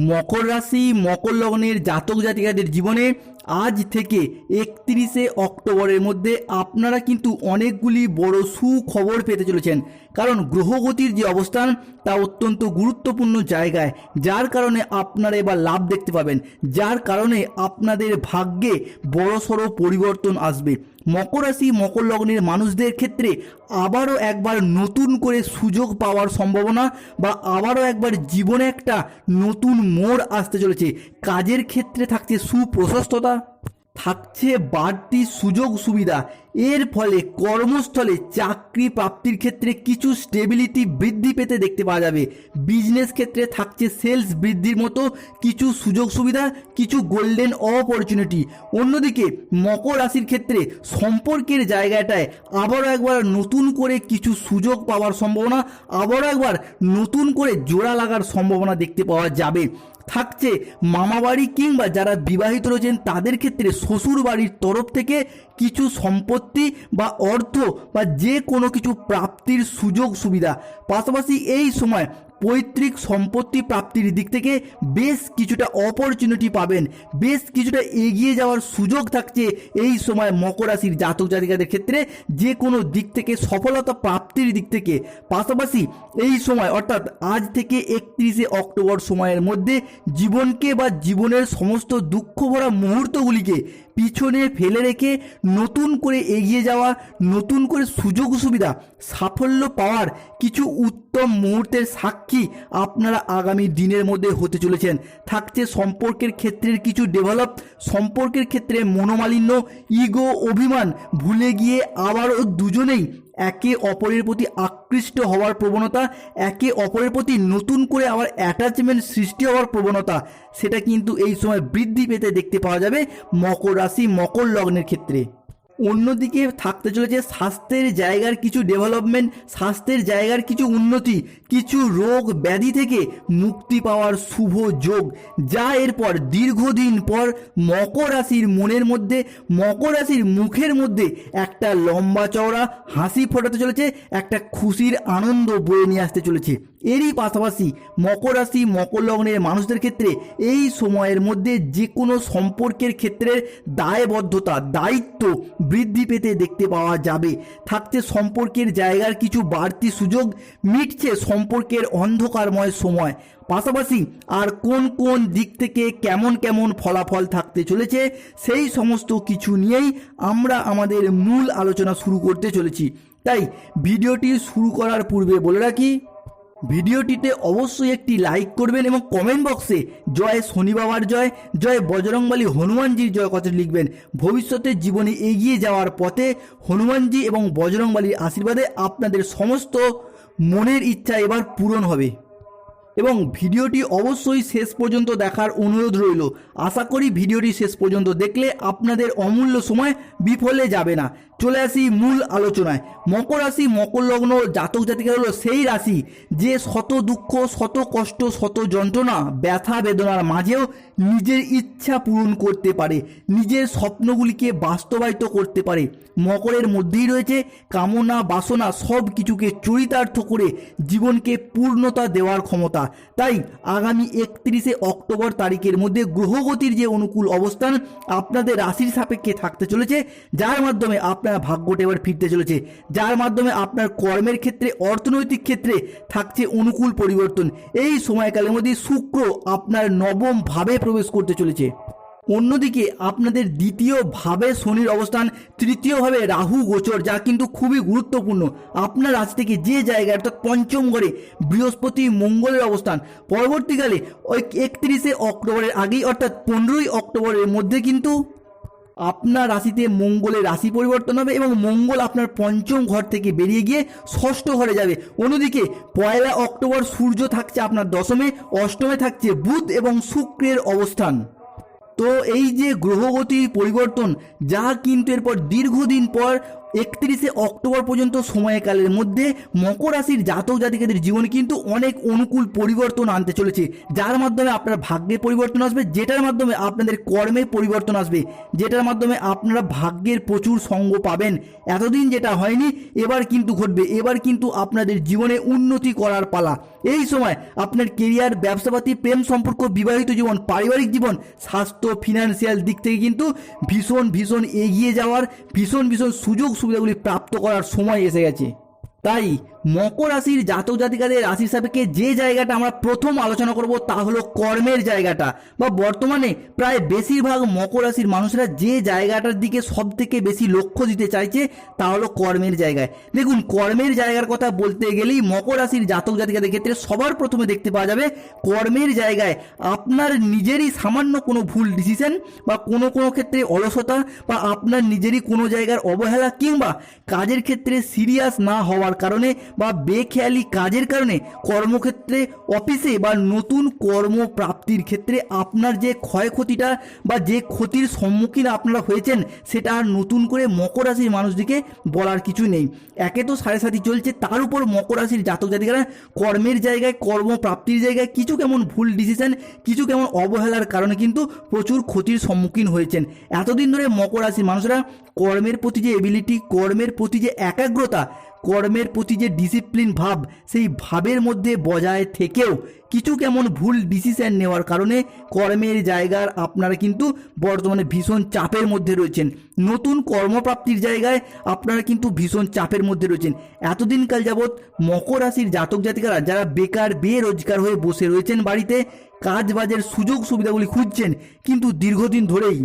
মকর রাশি মকর লগ্নের জাতক জাতিকাদের জীবনে আজ থেকে একত্রিশে অক্টোবরের মধ্যে আপনারা কিন্তু অনেকগুলি বড় সুখবর পেতে চলেছেন। কারণ গ্রহগতির যে অবস্থান, তা অত্যন্ত গুরুত্বপূর্ণ জায়গায়। যার কারণে আপনারা এবার লাভ দেখতে পাবেন। যার কারণে আপনাদের ভাগ্যে বড়সড় পরিবর্তন আসবে। মকর রাশি, মকর লগ্নের মানুষদের ক্ষেত্রে আবারও একবার নতুন করে সুযোগ পাওয়ার সম্ভাবনা বা আবারও একবার জীবনে একটা নতুন মোড় আসতে চলেছে। কাজের ক্ষেত্রে থাকছে সুপ্রশস্ততা থাকছে বাড়তি সুযোগ সুবিধা। এর ফলে কর্মস্থলে চাকরি প্রাপ্তির ক্ষেত্রে কিছু স্টেবিলিটি বৃদ্ধি পেতে দেখতে পাওয়া যাবে। বিজনেস ক্ষেত্রে থাকছে সেলস বৃদ্ধির মতো কিছু সুযোগ সুবিধা, কিছু গোল্ডেন অপরচুনিটি অন্যদিকে মকর রাশির ক্ষেত্রে সম্পর্কের জায়গাটায় আবারও একবার নতুন করে কিছু সুযোগ পাওয়ার সম্ভাবনা, আবারও একবার নতুন করে জোড়া লাগার সম্ভাবনা দেখতে পাওয়া যাবে। থাকছে মামাবাড়ি কিংবা যারা বিবাহিত রয়েছেন, তাদের ক্ষেত্রে শ্বশুর বাড়ির তরফ থেকে কিছু সম্পত্তি বা অর্থ বা যে কোনো কিছু প্রাপ্তির সুযোগ সুবিধা। পাশাপাশি এই সময় পৈতৃক সম্পত্তি প্রাপ্তির দিক থেকে বেশ কিছুটা অপরচুনিটি পাবেন। বেশ কিছুটা এগিয়ে যাওয়ার সুযোগ থাকছে এই সময় মকর রাশির জাতক জাতিকাদের ক্ষেত্রে যে কোনো দিক থেকে সফলতা প্রাপ্তির দিক থেকে। পাশাপাশি এই সময় অর্থাৎ আজ থেকে একত্রিশে অক্টোবর সময়ের মধ্যে জীবনকে বা জীবনের সমস্ত দুঃখ ভরা মুহূর্তগুলিকে পিছনে ফেলে রেখে নতুন করে এগিয়ে যাওয়া, নতুন করে সুযোগ সুবিধা, সাফল্য পাওয়ার কিছু উত্তম মুহূর্তের সাক্ষী আপনারা আগামী দিনের মধ্যে হতে চলেছেন। থাকছে সম্পর্কের ক্ষেত্রের কিছু ডেভেলপ সম্পর্কের ক্ষেত্রে মনোমালিন্য ইগো অভিমান। ভুলে গিয়ে আবারও দুজনেই একে অপরের প্রতি আকৃষ্ট হওয়ার প্রবণতা, একে অপরের প্রতি নতুন করে আবার অ্যাটাচমেন্ট সৃষ্টি হওয়ার প্রবণতা, সেটা কিন্তু এই সময় বৃদ্ধি পেতে দেখতে পাওয়া যাবে মকর রাশি, মকর লগ্নের ক্ষেত্রে। অন্যদিকে থাকতে চলেছে স্বাস্থ্যের জায়গার কিছু ডেভেলপমেন্ট স্বাস্থ্যের জায়গার কিছু উন্নতি, কিছু রোগ ব্যাধি থেকে মুক্তি পাওয়ার শুভ যোগ, যা এরপর দীর্ঘদিন পর মকর রাশির মনের মধ্যে, মকর রাশির মুখের মধ্যে একটা লম্বা চওড়া হাসি ফোটাতে চলেছে, একটা খুশির আনন্দ বয়ে নিয়ে আসতে চলেছে। এরই পাশাপাশি মকর রাশি, মকর লগ্নের মানুষদের ক্ষেত্রে এই সময়ের মধ্যে যে কোনো সম্পর্কের ক্ষেত্রে দায়বদ্ধতা, দায়িত্ব বৃদ্ধি পেতে দেখতে পাওয়া যাবে। থাকছে সম্পর্কের জায়গার কিছু বাড়তি সুযোগ মিটছে সম্পর্কের অন্ধকারময় সময়। পাশাপাশি আর কোন কোন দিক থেকে কেমন কেমন ফলাফল থাকতে চলেছে সেই সমস্ত কিছু নিয়েই আমরা আমাদের মূল আলোচনা শুরু করতে চলেছি। তাই ভিডিওটি শুরু করার পূর্বে বলে রাখি ভিডিওটিতে অবশ্যই একটি লাইক করবেন এবং কমেন্ট বক্সে জয় শনি বাবার জয় জয় বজরংবলী হনুমানজির জয় কথা লিখবেন। ভবিষ্যতে জীবনে এগিয়ে যাওয়ার পথে হনুমানজি এবং বজরংবলীর আশীর্বাদে আপনাদের সমস্ত মনের ইচ্ছা এবার পূরণ হবে। এবং ভিডিওটি অবশ্যই শেষ পর্যন্ত দেখার অনুরোধ রইল। আশা করি ভিডিওটি শেষ পর্যন্ত দেখলে আপনাদের অমূল্য সময় বিফলে যাবে না। চলে আসি মূল আলোচনায়। মকর রাশি, মকর লগ্ন, জাতক জাতিকা হলো সেই রাশি যে শত দুঃখ, শত কষ্ট, শত যন্ত্রণা, ব্যথা, বেদনার মাঝেও নিজের ইচ্ছা পূরণ করতে পারে, নিজের স্বপ্নগুলিকে বাস্তবায়িত করতে পারে। মকরের মধ্যেই রয়েছে কামনা, বাসনা, সব কিছুকে চরিতার্থ করে জীবনকে পূর্ণতা দেওয়ার ক্ষমতা। তাই আগামী একত্রিশে অক্টোবর তারিখের মধ্যে গ্রহগতির যে অনুকূল অবস্থান আপনাদের রাশির সাপেক্ষে থাকতে চলেছে, যার মাধ্যমে আপনার ভাগ্যটা এবার ফিরতে চলেছে। যার মাধ্যমে আপনার কর্মের ক্ষেত্রে, অর্থনৈতিক ক্ষেত্রে থাকছে অনুকূল পরিবর্তন। এই সময়কালের মধ্যে শুক্র আপনার নবম ভাবে প্রবেশ করতে চলেছে। অন্যদিকে আপনাদের দ্বিতীয় ভাবে শনির অবস্থান তৃতীয়ভাবে রাহু গোচর, যা কিন্তু খুবই গুরুত্বপূর্ণ। আপনার রাশি থেকে যে জায়গায়, অর্থাৎ পঞ্চম ঘরে বৃহস্পতি মঙ্গলের অবস্থান, পরবর্তীকালে ওই একত্রিশে অক্টোবরের আগেই, অর্থাৎ পনেরোই অক্টোবরের মধ্যে কিন্তু আপনার রাশিতে মঙ্গলের রাশি পরিবর্তন হবে এবং মঙ্গল আপনার পঞ্চম ঘর থেকে বেরিয়ে গিয়ে ষষ্ঠ ঘরে যাবে। অন্যদিকে পয়লা অক্টোবর সূর্য থাকছে আপনার দশমে, অষ্টমে থাকছে বুধ এবং শুক্রের অবস্থান। তো এই যে গ্রহগতির পরিবর্তন, যা কিন্তু এরপর দীর্ঘদিন পর একত্রিশে অক্টোবর পর্যন্ত সময়কালের মধ্যে মকর রাশির জাতক জাতিকাদের জীবনে কিন্তু অনেক অনুকূল পরিবর্তন আনতে চলেছে। যার মাধ্যমে আপনার ভাগ্যে পরিবর্তন আসবে, যেটার মাধ্যমে আপনাদের কর্মে পরিবর্তন আসবে, যেটার মাধ্যমে আপনারা ভাগ্যের প্রচুর সঙ্গ পাবেন। এতদিন যেটা হয়নি, এবার কিন্তু ঘটবে। এবার কিন্তু আপনাদের জীবনে উন্নতি করার পালা। এই সময় আপনার কেরিয়ার ব্যবসাপাতি, প্রেম সম্পর্ক, বিবাহিত জীবন, পারিবারিক জীবন, স্বাস্থ্য ফিনান্সিয়াল দিক থেকে কিন্তু ভীষণ ভীষণ এগিয়ে যাওয়ার ভীষণ ভীষণ সুযোগ সুবিধাগুলি প্রাপ্ত করার সময় এসে গেছে। তাই মকর রাশির জাতক জাতিকাদের রাশির সাপেক্ষে যে জায়গাটা আমরা প্রথম আলোচনা করব তা হলো কর্মের জায়গাটা। বা বর্তমানে প্রায় বেশিরভাগ মকর রাশির মানুষরা যে জায়গাটার দিকে সব থেকে বেশি লক্ষ্য দিতে চাইছে তা হলো কর্মের জায়গায়। দেখুন, কর্মের জায়গার কথা বলতে গেলেই মকর রাশির জাতক জাতিকাদের ক্ষেত্রে সবার প্রথমে দেখতে পাওয়া যাবে কর্মের জায়গায় আপনার নিজেরই সামান্য কোনো ভুল ডিসিশন বা কোনো কোনো ক্ষেত্রে অলসতা বা আপনার নিজেরই কোনো জায়গার অবহেলা কিংবা কাজের ক্ষেত্রে সিরিয়াস না হওয়ার কারণে বা বেখেয়ালি কাজের কারণে কর্মক্ষেত্রে, অফিসে বা নতুন কর্মপ্রাপ্তির ক্ষেত্রে আপনার যে ক্ষয়ক্ষতিটা বা যে ক্ষতির সম্মুখীন আপনারা হয়েছেন, সেটা আর নতুন করে মকর রাশির মানুষদিকে বলার কিছু নেই। একে তো সাড়ে সাথী চলছে, তার উপর মকর রাশির জাতক জাতিকারা কর্মের জায়গায়, কর্মপ্রাপ্তির জায়গায় কিছু কেমন ভুল ডিসিশন কিছু কেমন অবহেলার কারণে কিন্তু প্রচুর ক্ষতির সম্মুখীন হয়েছেন। এতদিন ধরে মকর রাশির মানুষরা কর্মের প্রতি যে এবিলিটি কর্মের প্রতি যে একাগ্রতা কর্মের প্রতি যে ডিসিপ্লিন ভাব, সেই ভাবের মধ্যে বজায় থেকেও কিছু কেমন ভুল ডিসিশন নেওয়ার কারণে কর্মের জায়গার আপনারা কিন্তু বর্তমানে ভীষণ চাপের মধ্যে রয়েছেন। নতুন কর্মপ্রাপ্তির জায়গায় আপনারা কিন্তু ভীষণ চাপের মধ্যে রয়েছেন। এতদিনকাল যাবৎ মকর রাশির জাতক জাতিকারা যারা বেকার, বেরোজগার হয়ে বসে রয়েছেন বাড়িতে কাজ বাজের সুযোগ সুবিধাগুলি খুঁজছেন কিন্তু দীর্ঘদিন ধরেই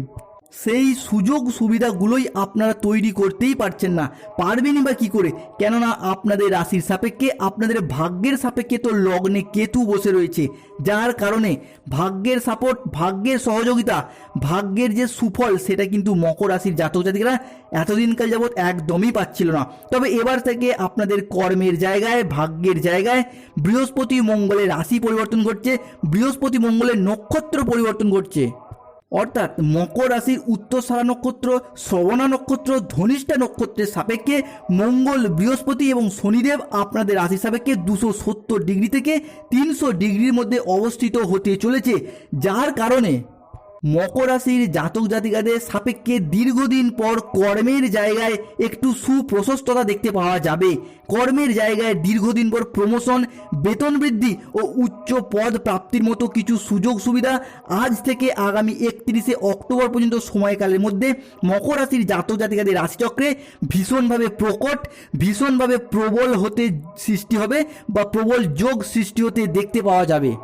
সেই সুযোগ সুবিধাগুলোই আপনারা তৈরি করতেই পারছেন না। পারবেনই বা কী করে? কেননা আপনাদের রাশির সাপেক্ষে, আপনাদের ভাগ্যের সাপেক্ষে তো লগ্নে কেতু বসে রয়েছে। যার কারণে ভাগ্যের সাপোর্ট ভাগ্যের সহযোগিতা, ভাগ্যের যে সুফল, সেটা কিন্তু মকর রাশির জাতক জাতিকরা এতদিনকাল যাবৎ একদমই পাচ্ছিল না। তবে এবার থেকে আপনাদের কর্মের জায়গায়, ভাগ্যের জায়গায় বৃহস্পতি মঙ্গলের রাশি পরিবর্তন ঘটছে, বৃহস্পতি মঙ্গলের নক্ষত্র পরিবর্তন ঘটছে। অর্থাৎ মকর রাশির উত্তরসারা নক্ষত্র, শ্রবণা নক্ষত্র, ধনিষ্ঠা নক্ষত্রের সাপেক্ষে মঙ্গল, বৃহস্পতি এবং শনিদেব আপনাদের রাশি সাপেক্ষে দুশো সত্তর ডিগ্রি থেকে তিনশো ডিগ্রির মধ্যে অবস্থিত হতে চলেছে, যার কারণে মকর রাশির জাতক জাতিকাদের সাপেক্ষে দীর্ঘদিন পর কর্মের জায়গায় একটু সুপ্রশস্ততা দেখতে পাওয়া যাবে। কর্মের জায়গায় দীর্ঘদিন পর প্রমোশন বেতন বৃদ্ধি ও উচ্চ পদ প্রাপ্তির মতো কিছু সুযোগ সুবিধা আজ থেকে আগামী একত্রিশে অক্টোবর পর্যন্ত সময়কালের মধ্যে মকর রাশির জাতক জাতিকাদের রাশিচক্রে ভীষণভাবে প্রকট, ভীষণভাবে প্রবল হতে সৃষ্টি হবে বা প্রবল যোগ সৃষ্টি হতে দেখতে পাওয়া যাবে।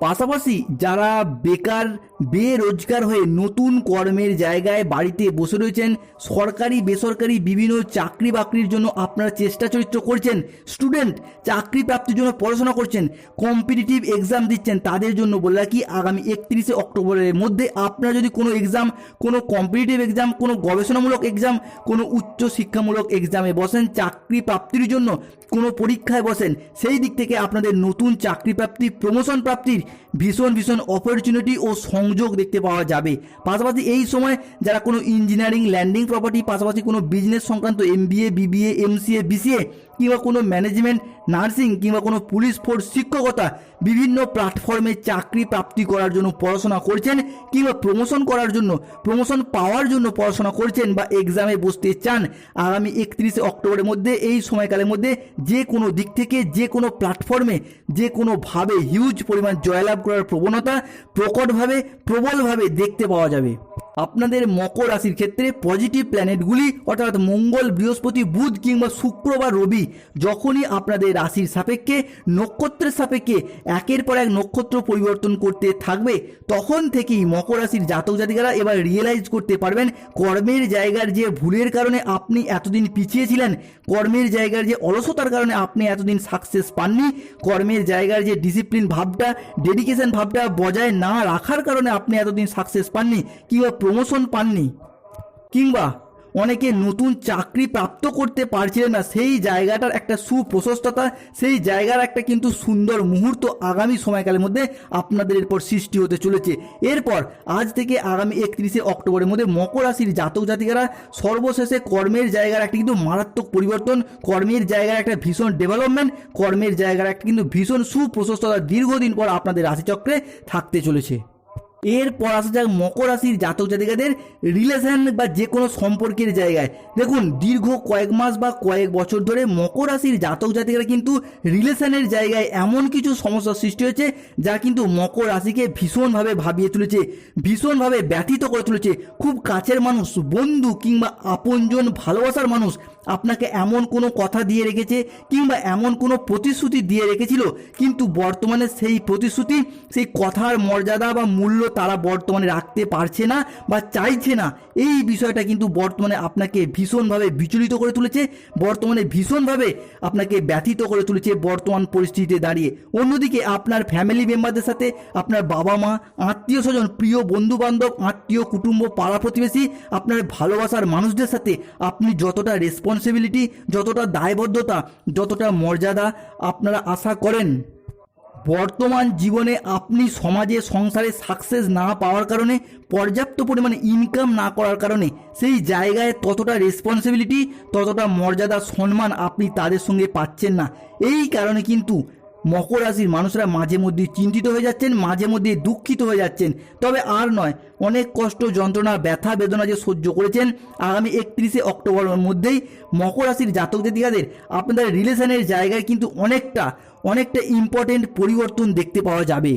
পাশাপাশি যারা বেকার বেরোজগার হয়ে নতুন কর্মের জায়গায় বাড়িতে বসে রয়েছেন সরকারি, বেসরকারি বিভিন্ন চাকরি বাকরির জন্য আপনারা চেষ্টা চরিত্র করছেন। স্টুডেন্ট চাকরি প্রাপ্তির জন্য পড়াশোনা করছেন, কম্পিটিটিভ এক্সাম দিচ্ছেন তাদের জন্য বলে রাখি আগামী একত্রিশে অক্টোবরের মধ্যে আপনারা যদি কোনো এক্সাম, কোনো কম্পিটিটিভ এক্সাম, কোনো গবেষণামূলক এক্সাম, কোনো উচ্চ শিক্ষামূলক এক্সামে বসেন চাকরি প্রাপ্তির জন্য কোনো পরীক্ষায় বসেন, সেই দিক থেকে আপনাদের নতুন চাকরি প্রাপ্তি প্রমোশন প্রাপ্তির ভীষণ ভীষণ অপরচুনিটি ও সংযোগ দেখতে পাওয়া যাবে। পাশাপাশি এই সময় যারা কোনো ইঞ্জিনিয়ারিং ল্যান্ডিং প্রপার্টি পাশাপাশি কোনো বিজনেস সংক্রান্ত M MBA BBA MCA BCA কিংবা কোনো ম্যানেজমেন্ট নার্সিং কিংবা কোনো পুলিশ ফোর্স শিক্ষকতা বিভিন্ন প্ল্যাটফর্মে চাকরি প্রাপ্তি করার জন্য পড়াশোনা করছেন কিংবা প্রমোশন করার জন্য প্রমোশন পাওয়ার জন্য পড়াশোনা করছেন বা এক্সামে বসতে চান, আগামী একত্রিশে অক্টোবরের মধ্যে, এই সময়কালের মধ্যে যে কোনো দিক থেকে, যে কোনো প্ল্যাটফর্মে যে কোনোভাবে হিউজ পরিমাণ জয়লাভ করার প্রবণতা প্রকটভাবে, প্রবলভাবে দেখতে পাওয়া যাবে। আপনাদের মকর রাশির ক্ষেত্রে পজিটিভ প্ল্যানেটগুলি অর্থাৎ মঙ্গল, বৃহস্পতি, বুধ কিংবা শুক্র বা রবি, যখনই আপনাদের রাশির সাপেক্ষে, নক্ষত্রের সাপেক্ষে একের পর এক নক্ষত্র পরিবর্তন করতে থাকবে, তখন থেকেই মকর রাশির জাতক জাতিকারা এবার রিয়েলাইজ করতে পারবেন কর্মের জায়গার যে ভুলের কারণে আপনি এতদিন পিছিয়ে ছিলেন, কর্মের জায়গার যে অলসতার কারণে আপনি এতদিন সাকসেস পাননি, কর্মের জায়গার যে ডিসিপ্লিন ভাবটা ডেডিকেশন ভাবটা বজায় না রাখার কারণে আপনি এতদিন সাকসেস পাননি, কিংবা প্রমোশন পাননি। কিংবা অনেকে নতুন চাকরি প্রাপ্ত করতে পারছিলেন না, সেই জায়গাটার একটা সুপ্রশস্ততা, সেই জায়গার একটা কিন্তু সুন্দর মুহূর্ত আগামী সময়কালের মধ্যে আপনাদের এরপর সৃষ্টি হতে চলেছে। এরপর আজ থেকে আগামী একত্রিশে অক্টোবরের মধ্যে মকর রাশির জাতক জাতিকারা সর্বশেষে কর্মের জায়গার একটা কিন্তু মারাত্মক পরিবর্তন, কর্মের জায়গার একটা ভীষণ ডেভেলপমেন্ট কর্মের জায়গার একটা কিন্তু ভীষণ সুপ্রশস্ততা দীর্ঘদিন পর আপনাদের রাশিচক্রে থাকতে চলেছে। এরপর আসা যাক মকর রাশির জাতক জাতিকাদের রিলেশন বা যে কোনো সম্পর্কের জায়গায়। দেখুন, দীর্ঘ কয়েক মাস বা কয়েক বছর ধরে মকর রাশির জাতক জাতিকারা কিন্তু রিলেশনের জায়গায় এমন কিছু সমস্যার সৃষ্টি হয়েছে, যা কিন্তু মকর রাশিকে ভীষণভাবে ভাবিয়ে তুলেছে, ভীষণভাবে ব্যথিত করে তুলেছে। খুব কাছের মানুষ, বন্ধু কিংবা আপনজন ভালোবাসার মানুষ আপনাকে এমন কোনো কথা দিয়ে রেখেছে কিংবা এমন কোনো প্রতিশ্রুতি দিয়ে রেখেছিল? কিন্তু বর্তমানে সেই প্রতিশ্রুতি, সেই কথার মর্যাদা বা মূল্য তারা বর্তমানে রাখতে পারছে না বা চাইছে না। এই বিষয়টা কিন্তু বর্তমানে আপনাকে ভীষণভাবে বিচলিত করে তুলেছে, বর্তমানে ভীষণভাবে আপনাকে ব্যথিত করে তুলেছে বর্তমান পরিস্থিতিতে দাঁড়িয়ে। অন্যদিকে আপনার ফ্যামিলি মেম্বারদের সাথে আপনার বাবা মা আত্মীয় স্বজন, প্রিয় বন্ধু বান্ধব আত্মীয় কুটুম্ব, পাড়া প্রতিবেশী, আপনার ভালোবাসার মানুষদের সাথে আপনি যতটা রেসপন্সিবিলিটি যতটা দায়বদ্ধতা, যতটা মর্যাদা আপনারা আশা করেন। বর্তমান জীবনে আপনি সমাজে সংসারে সাকসেস না পাওয়ার কারণে, পর্যাপ্ত পরিমাণে ইনকাম না করার কারণে, সেই জায়গায় ততটা রেসপন্সিবিলিটি ততটা মর্যাদা, সম্মান আপনি তাদের সঙ্গে পাচ্ছেন না। এই কারণে কিন্তু মকর রাশির মানুষরা মাঝে মধ্যে চিন্তিত হয়ে যাচ্ছেন, মাঝে মধ্যে দুঃখিত হয়ে যাচ্ছেন। তবে আর নয়, অনেক কষ্ট, যন্ত্রণা, ব্যথা, বেদনা যে সহ্য করেছেন আগামী একত্রিশে অক্টোবরের মধ্যেই মকর রাশির জাতক জাতিকাদের আপনাদের রিলেশনের জায়গায় কিন্তু অনেকটা অনেকটা ইম্পর্টেন্ট পরিবর্তন দেখতে পাওয়া যাবে।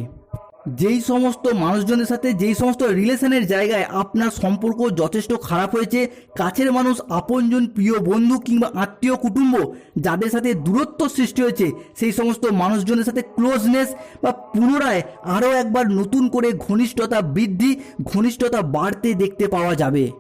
যেই সমস্ত মানুষজনের সাথে যেই সমস্ত রিলেশনের জায়গায় আপনার সম্পর্ক যথেষ্ট খারাপ হয়েছে, কাছের মানুষ, আপনজন, প্রিয় বন্ধু কিংবা আত্মীয়, কুটুম্ব, যাদের সাথে দূরত্ব সৃষ্টি হয়েছে, সেই সমস্ত মানুষজনের সাথে ক্লোজনেস বা পুনরায় আরও একবার নতুন করে ঘনিষ্ঠতা বৃদ্ধি, ঘনিষ্ঠতা বাড়তে দেখতে পাওয়া যাবে।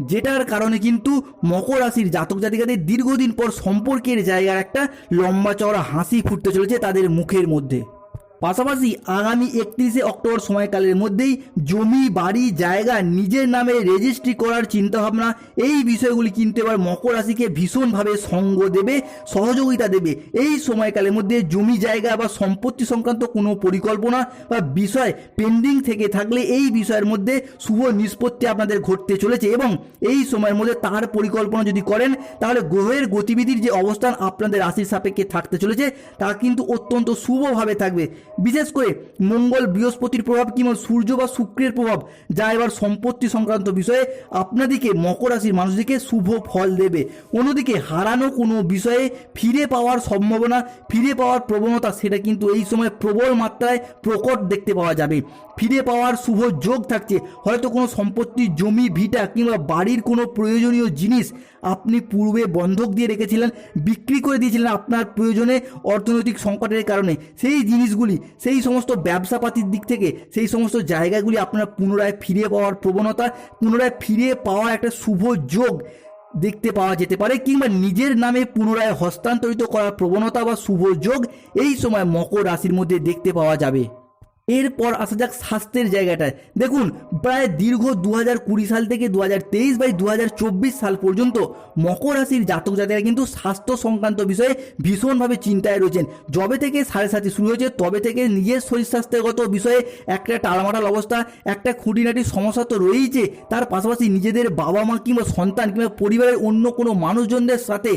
যেটার কারণে কিন্তু মকর রাশির জাতক জাতিকাদের দীর্ঘদিন পর সম্পর্কের জায়গার একটা লম্বা চওড়া হাসি ফুটতে চলেছে তাদের মুখের মধ্যে। পাশাপাশি আগামী একত্রিশে অক্টোবর সময়কালের মধ্যেই জমি, বাড়ি, জায়গা নিজের নামে রেজিস্ট্রি করার চিন্তাভাবনা, এই বিষয়গুলি কিন্তু এবার মকর রাশিকে ভীষণভাবে সঙ্গ দেবে, সহযোগিতা দেবে। এই সময়কালের মধ্যে জমি, জায়গা বা সম্পত্তি সংক্রান্ত কোনো পরিকল্পনা বা বিষয় পেন্ডিং থেকে থাকলে এই বিষয়ের মধ্যে শুভ নিষ্পত্তি আপনাদের ঘটতে চলেছে এবং এই সময়ের মধ্যে তার পরিকল্পনা যদি করেন, তাহলে গ্রহের গতিবিধির যে অবস্থান আপনাদের রাশির সাপেক্ষে থাকতে চলেছে, তা কিন্তু অত্যন্ত শুভভাবে থাকবে। বিশেষ করে মঙ্গল বৃহস্পতির প্রভাব কিংবা সূর্য বা শুক্রের প্রভাব, যা এবার সম্পত্তি সংক্রান্ত বিষয়ে আপনাদিকে মকর রাশির মানুষদিকে শুভ ফল দেবে। অন্যদিকে হারানো কোনো বিষয়ে ফিরে পাওয়ার সম্ভাবনা, ফিরে পাওয়ার প্রবণতা, সেটা কিন্তু এই সময় প্রবল মাত্রায় প্রকট দেখতে পাওয়া যাবে। ফিরে পাওয়ার শুভ যোগ থাকছে। হয়তো কোনো সম্পত্তি, জমি, ভিটা কিংবা বাড়ির কোনো প্রয়োজনীয় জিনিস আপনি পূর্বে বন্ধক দিয়ে রেখেছিলেন, বিক্রি করে দিয়েছিলেন আপনার প্রয়োজনে অর্থনৈতিক সংকটের কারণে। সেই জিনিসগুলি সেই সমস্ত ব্যবসাপাতির দিক থেকে, সেই সমস্ত জায়গাগুলি আপনারা পুনরায় ফিরে পাওয়ার প্রবণতা, পুনরায় ফিরে পাওয়ার একটা শুভ যোগ দেখতে পাওয়া যেতে পারে, কিংবা নিজের নামে পুনরায় হস্তান্তরিত করার প্রবণতা বা শুভ যোগ এই সময় মকর রাশির মধ্যে দেখতে পাওয়া যাবে। এরপর আসা যাক স্বাস্থ্যের জায়গাটায়। দেখুন, প্রায় দীর্ঘ দু হাজার কুড়ি সাল থেকে দু হাজার তেইশ বাই দু হাজার চব্বিশ সাল পর্যন্ত মকর রাশির জাতক জাতিরা কিন্তু স্বাস্থ্য সংক্রান্ত বিষয়ে ভীষণভাবে চিন্তায় রয়েছেন। যবে থেকে সাড়ে সাথে শুরু হয়েছে, তবে থেকে নিজের শরীর স্বাস্থ্যগত বিষয়ে একটা টালমাটাল অবস্থা, একটা খুঁটিনাটি সমস্যা তো রয়েইছে। তার পাশাপাশি নিজেদের বাবা মা কিংবা সন্তান কিংবা পরিবারের অন্য কোনো মানুষজনদের সাথে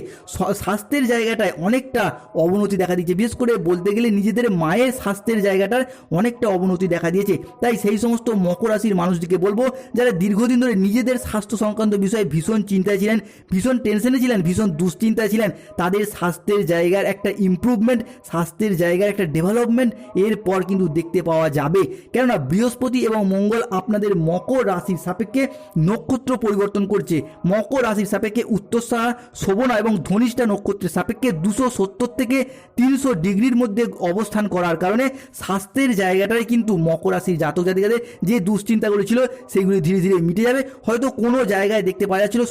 স্বাস্থ্যের জায়গাটায় অনেকটা অবনতি দেখা দিচ্ছে। বিশেষ করে বলতে গেলে নিজেদের মায়ের স্বাস্থ্যের জায়গাটার অনেকটা অবনতি দেখা দিয়েছে। তাই সেই সমস্ত মকর রাশির মানুষটিকে বলব, যারা দীর্ঘদিন ধরে নিজেদের স্বাস্থ্য সংক্রান্ত বিষয়ে ভীষণ চিন্তায় ছিলেন, ভীষণ টেনশনে ছিলেন, ভীষণ দুশ্চিন্তায় ছিলেন, তাদের স্বাস্থ্যের জায়গার একটা ইমপ্রুভমেন্ট স্বাস্থ্যের জায়গার একটা ডেভেলপমেন্ট এরপর কিন্তু দেখতে পাওয়া যাবে। কেননা বৃহস্পতি এবং মঙ্গল আপনাদের মকর রাশির সাপেক্ষে নক্ষত্র পরিবর্তন করছে। মকর রাশির সাপেক্ষে উত্তরসাহা শোভনা এবং ধনিষ্ঠা নক্ষত্রের সাপেক্ষে দুশো সত্তর থেকে তিনশো ডিগ্রির মধ্যে অবস্থান করার কারণে স্বাস্থ্যের জায়গা জায়গাটায় কিন্তু মকর রাশির জাতক জাতিকাদের যে দুশ্চিন্তাগুলো ছিল সেগুলি ধীরে ধীরে মিটে যাবে। হয়তো কোনো জায়গায় দেখতে পাওয়া যাচ্ছিল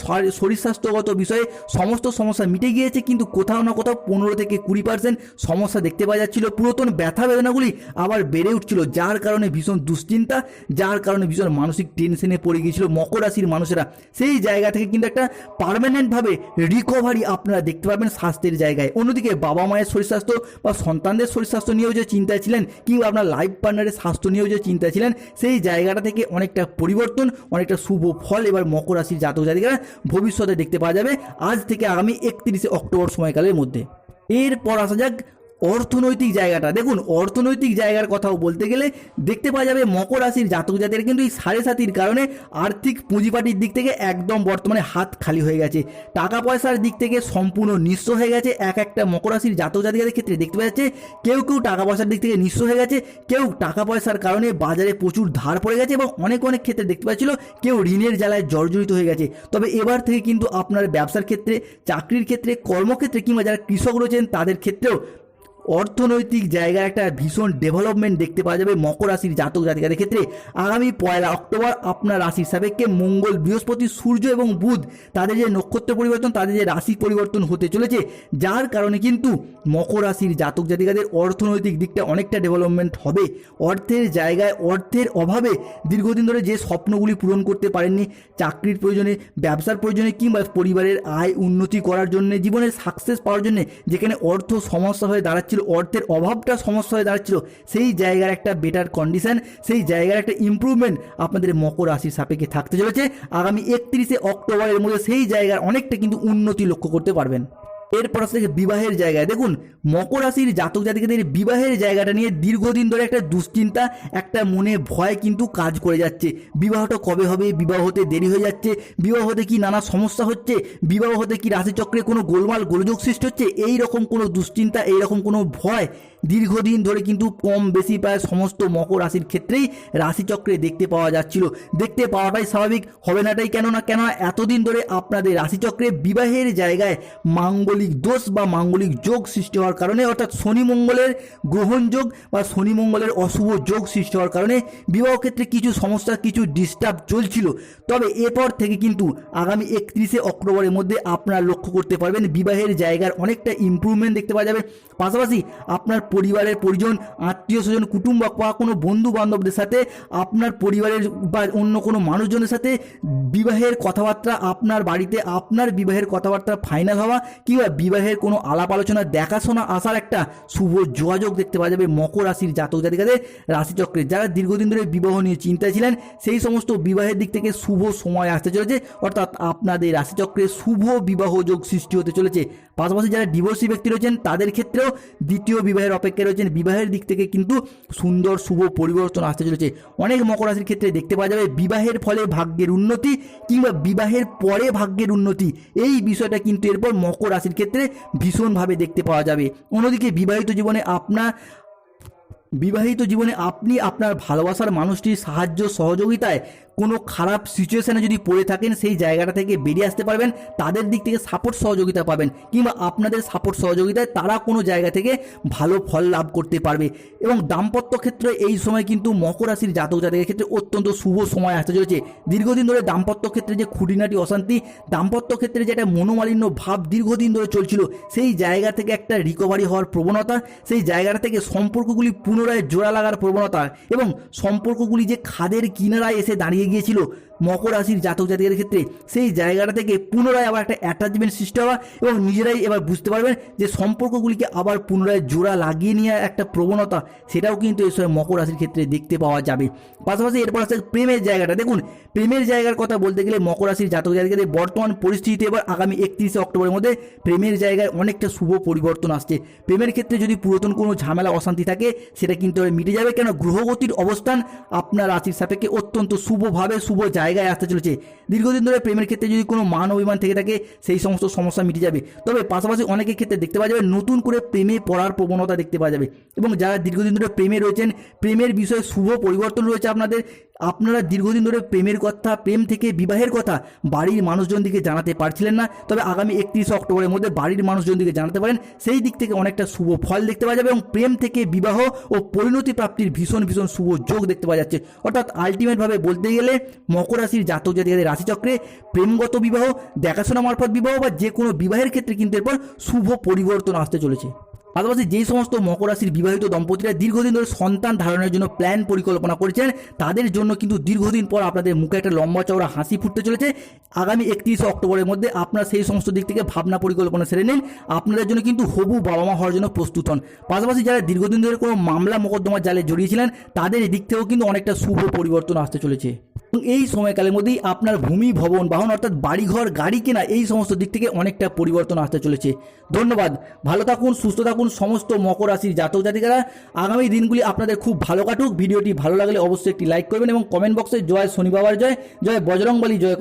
শরীর স্বাস্থ্যগত বিষয়ে সমস্ত সমস্যা মিটে গিয়েছে, কিন্তু কোথাও না কোথাও পনেরো থেকে কুড়ি পার্সেন্ট সমস্যা দেখতে পাওয়া যাচ্ছিল। পুরাতন ব্যথা বেদনাগুলি আবার বেড়ে উঠছিল, যার কারণে ভীষণ দুশ্চিন্তা, যার কারণে ভীষণ মানসিক টেনশনে পড়ে গিয়েছিল মকর রাশির মানুষেরা। সেই জায়গা থেকে কিন্তু একটা পার্মানেন্টভাবে রিকভারি আপনারা দেখতে পাবেন স্বাস্থ্যের জায়গায়। অন্যদিকে বাবা মায়ের শরীর স্বাস্থ্য বা সন্তানদের শরীর স্বাস্থ্য নিয়েও যে চিন্তায় ছিলেন, কিংবা আপনার লাইফ পার্টনারের স্বাস্থ্য নিয়েও যে চিন্তা ছিলেন, সেই জায়গাটা থেকে অনেকটা পরিবর্তন, অনেকটা শুভ ফল এবার মকর রাশির জাতক জাতিকারা ভবিষ্যতে দেখতে পাওয়া যাবে। আজ থেকে আগামী একত্রিশে অক্টোবর সময়কালের মধ্যে। এরপর আসা যাক অর্থনৈতিক জায়গাটা। দেখুন, অর্থনৈতিক জায়গার কথাও বলতে গেলে দেখতে পাওয়া যাবে মকর রাশির জাতক জাতির কিন্তু এই সাড়ে সাতির কারণে আর্থিক পুঁজিপাটির দিক থেকে একদম বর্তমানে হাত খালি হয়ে গেছে। টাকা পয়সার দিক থেকে সম্পূর্ণ নিঃস্ব হয়ে গেছে। এক একটা মকর রাশির জাতক জাতিকাদের ক্ষেত্রে দেখতে পাওয়া যাচ্ছে, কেউ কেউ টাকা পয়সার দিক থেকে নিঃস্ব হয়ে গেছে, কেউ টাকা পয়সার কারণে বাজারে প্রচুর ধার পড়ে গেছে এবং অনেক অনেক ক্ষেত্রে দেখতে পাচ্ছিল কেউ ঋণের জ্বালায় জর্জরিত হয়ে গেছে। তবে এবার থেকে কিন্তু আপনার ব্যবসার ক্ষেত্রে, চাকরির ক্ষেত্রে, কর্মক্ষেত্রে কিংবা যারা কৃষক রয়েছেন তাদের ক্ষেত্রেও অর্থনৈতিক জায়গায় একটা ভীষণ ডেভেলপমেন্ট দেখতে পাওয়া যাবে মকর রাশির জাতক জাতিকাদের ক্ষেত্রে। আগামী পয়লা অক্টোবর আপনার রাশির সাপেক্ষে মঙ্গল, বৃহস্পতি, সূর্য এবং বুধ তাদের যে নক্ষত্র পরিবর্তন, তাদের যে রাশি পরিবর্তন হতে চলেছে, যার কারণে কিন্তু মকর রাশির জাতক জাতিকাদের অর্থনৈতিক দিকটা অনেকটা ডেভেলপমেন্ট হবে। অর্থের জায়গায় অর্থের অভাবে দীর্ঘদিন ধরে যে স্বপ্নগুলি পূরণ করতে পারেননি, চাকরির প্রয়োজনে, ব্যবসার প্রয়োজনে কিংবা পরিবারের আয় উন্নতি করার জন্য, জীবনের সাকসেস পাওয়ার জন্য যেখানে অর্থ সমস্যা হয়ে দাঁড়াচ্ছিল, অর্থের অভাবটা সমস্যা হয়ে দাঁড়াচ্ছিল, সেই জায়গার একটা বেটার কন্ডিশন সেই জায়গার একটা ইম্প্রুভমেন্ট আপনাদের মকর রাশির সাপেক্ষে থাকতে চলেছে। আগামী একত্রিশে অক্টোবরের মধ্যে সেই জায়গার অনেকটা কিন্তু উন্নতি লক্ষ্য করতে পারবেন। এরপর আসলে বিবাহের জায়গায় দেখুন, মকর রাশির জাতক জাতিকাদের বিবাহের জায়গাটা নিয়ে দীর্ঘদিন ধরে একটা দুশ্চিন্তা, একটা মনে ভয় কিন্তু কাজ করে যাচ্ছে। বিবাহটা কবে হবে? বিবাহ হতে দেরি হয়ে যাচ্ছে। বিবাহ হতে কি নানা সমস্যা হচ্ছে? বিবাহ হতে কি রাশিচক্রে কোনো গোলমাল, গোলযোগ সৃষ্টি হচ্ছে? এই রকম কোনো দুশ্চিন্তা, এইরকম কোনো ভয় দীর্ঘদিন ধরে কিন্তু কম বেশি প্রায় সমস্ত মকর রাশির ক্ষেত্রেই রাশিচক্রে দেখতে পাওয়া যাচ্ছিল। দেখতে পাওয়াটাই স্বাভাবিক, হবে নাটাই কেননা কেননা এতদিন ধরে আপনাদের রাশিচক্রে বিবাহের জায়গায় মাঙ্গলিক দোষ বা মাঙ্গলিক যোগ সৃষ্টি হওয়ার কারণে, অর্থাৎ শনি মঙ্গলের গ্রহণ যোগ বা শনি মঙ্গলের অশুভ যোগ সৃষ্টি হওয়ার কারণে বিবাহ ক্ষেত্রে কিছু সমস্যা, কিছু ডিস্টার্ব চলছিল। তবে এরপর থেকে কিন্তু আগামী একত্রিশে অক্টোবরের মধ্যে আপনারা লক্ষ্য করতে পারবেন, বিবাহের জায়গার অনেকটা ইমপ্রুভমেন্ট দেখতে পাওয়া যাবে। পাশাপাশি আপনার পরিবারের পরিজন, আত্মীয় স্বজন, কুটুম্ব বা কোনো বন্ধু বান্ধবদের সাথে আপনার পরিবারের বা অন্য কোনো মানুষজনের সাথে বিবাহের কথাবার্তা, আপনার বাড়িতে আপনার বিবাহের কথাবার্তা ফাইনাল হওয়া কিংবা বিবাহের কোনো আলাপ আলোচনা, দেখাশোনা আসার একটা শুভ যোগাযোগ দেখতে পাওয়া যাবে মকর রাশির জাতক জাতিকাদের রাশিচক্রে। যারা দীর্ঘদিন ধরে বিবাহ নিয়ে চিন্তায় ছিলেন, সেই সমস্ত বিবাহের দিক থেকে শুভ সময় আসতে চলেছে। অর্থাৎ আপনাদের রাশিচক্রে শুভ বিবাহ যোগ সৃষ্টি হতে চলেছে। পাশাপাশি যারা ডিভোর্সি ব্যক্তি রয়েছেন, তাদের ক্ষেত্রেও দ্বিতীয় বিবাহের অপেক্ষায় রয়েছেন। বিবাহের দিক থেকে কিন্তু সুন্দর, শুভ পরিবর্তন আসতে চলেছে। অনেক মকর রাশির ক্ষেত্রে দেখতে পাওয়া যাবে, বিবাহের ফলে ভাগ্যের উন্নতি কিংবা বিবাহের পরে ভাগ্যের উন্নতি। এই বিষয়টা কিন্তু এরপর মকর রাশির ক্ষেত্রে ভীষণভাবে দেখতে পাওয়া যাবে। অন্যদিকে বিবাহিত জীবনে আপনার বিবাহিত জীবনে আপনি আপনার ভালোবাসার মানুষটির সাহায্য সহযোগিতায় কোনো খারাপ সিচুয়েশানে যদি পড়ে থাকেন, সেই জায়গাটা থেকে বেরিয়ে আসতে পারবেন, তাদের দিক থেকে সাপোর্ট সহযোগিতা পাবেন, কিংবা আপনাদের সাপোর্ট সহযোগিতায় তারা কোনো জায়গা থেকে ভালো ফল লাভ করতে পারবে। এবং দাম্পত্য ক্ষেত্রে এই সময় কিন্তু মকর রাশির জাতক জাতকের ক্ষেত্রে অত্যন্ত শুভ সময় আসতে চলেছে। দীর্ঘদিন ধরে দাম্পত্য ক্ষেত্রে যে খুঁটিনাটি অশান্তি, দাম্পত্য ক্ষেত্রে যেটা মনোমালিন্য ভাব দীর্ঘদিন ধরে চলছিল, সেই জায়গা থেকে একটা রিকভারি হওয়ার প্রবণতা, সেই জায়গাটা থেকে সম্পর্কগুলি পুনরায় জোড়া লাগার প্রবণতা এবং সম্পর্কগুলি যে খাদের কিনারায় এসে দাঁড়িয়ে গিয়েছিল মকর রাশির জাতক জাতিকের ক্ষেত্রে সেই জায়গাটা থেকে পুনরায় আবার একটা অ্যাটাচমেন্ট সৃষ্টি হওয়া এবং নিজেরাই এবার বুঝতে পারবেন যে সম্পর্কগুলিকে আবার পুনরায় জোড়া লাগিয়ে নেওয়ার একটা প্রবণতা সেটাও কিন্তু এই সময় মকর রাশির ক্ষেত্রে দেখতে পাওয়া যাবে। পাশাপাশি এরপর আসছে প্রেমের জায়গাটা। দেখুন, প্রেমের জায়গার কথা বলতে গেলে মকর রাশির জাতক জাতিকাদের বর্তমান পরিস্থিতিতে এবার আগামী একত্রিশে অক্টোবরের মধ্যে প্রেমের জায়গায় অনেকটা শুভ পরিবর্তন আসছে। প্রেমের ক্ষেত্রে যদি পুরাতন কোনো ঝামেলা, অশান্তি থাকে, সেটা কিন্তু মিটে যাবে। কেন? গ্রহগতির অবস্থান আপনার রাশির সাপেক্ষে অত্যন্ত শুভভাবে শুভ জায়গায় আসতে চলেছে। দীর্ঘদিন ধরে প্রেমের ক্ষেত্রে যদি কোনো মান অভিমান থেকে থাকে, সেই সমস্ত সমস্যা মিটে যাবে। তবে পাশাপাশি অনেকের ক্ষেত্রে দেখতে পাওয়া যাবে, নতুন করে প্রেমে পড়ার প্রবণতা দেখতে পাওয়া যাবে। এবং যারা দীর্ঘদিন ধরে প্রেমে রয়েছেন, প্রেমের বিষয়ে শুভ পরিবর্তন রয়েছে আপনাদের আপনারা দীর্ঘদিন ধরে প্রেমের কথা, প্রেম থেকে বিবাহের কথা বাড়ির মানুষজন দিকে জানাতে পারছিলেন না। তবে আগামী একত্রিশ অক্টোবরের মধ্যে বাড়ির মানুষজন দিকে জানাতে পারেন। সেই দিক থেকে অনেকটা শুভ ফল দেখতে পাওয়া যাবে এবং প্রেম থেকে বিবাহ ও পরিণতি প্রাপ্তির ভীষণ ভীষণ শুভ যোগ দেখতে পাওয়া যাচ্ছে। অর্থাৎ আলটিমেটভাবে বলতে গেলে মকর রাশির জাতক জাতিকাদের রাশিচক্রে প্রেমগত বিবাহ, দেখাশোনা মারফত বিবাহ বা যে কোনো বিবাহের ক্ষেত্রে কিন্তু এরপর শুভ পরিবর্তন আসতে চলেছে। পাশাপাশি যে সমস্ত মকর রাশির বিবাহিত দম্পতিরা দীর্ঘদিন ধরে সন্তান ধারণের জন্য প্ল্যান পরিকল্পনা করেছেন, তাদের জন্য কিন্তু দীর্ঘদিন পর আপনাদের মুখে একটা লম্বা চওড়া হাসি ফুটতে চলেছে। আগামী একত্রিশে অক্টোবরের মধ্যে আপনারা সেই সমস্ত দিক থেকে ভাবনা পরিকল্পনা সেরে নিন। আপনাদের জন্য কিন্তু হবু বাবা মা হওয়ার জন্য প্রস্তুত হন। পাশাপাশি যারা দীর্ঘদিন ধরে কোনো মামলা মোকদ্দমার জালে জড়িয়েছিলেন তাদের দিক থেকেও কিন্তু অনেকটা শুভ পরিবর্তন আসতে চলেছে। এই সময়কালের মধ্যেই আপনার ভূমি ভবন, বাহন অর্থাৎ বাড়িঘর, গাড়ি কেনা, এই সমস্ত দিক থেকে অনেকটা পরিবর্তন আসতে চলেছে। ধন্যবাদ। ভালো থাকুন, সুস্থ থাকুন, সমস্ত মকর রাশির জাতক জাতিকারা। আগামী দিনগুলি আপনাদের খুব ভালো কাটুক। ভিডিওটি ভালো লাগলে অবশ্যই একটি লাইক করবেন এবং কমেন্ট বক্সে জয় শনি বাবার জয় জয় বজরংবলী, জয়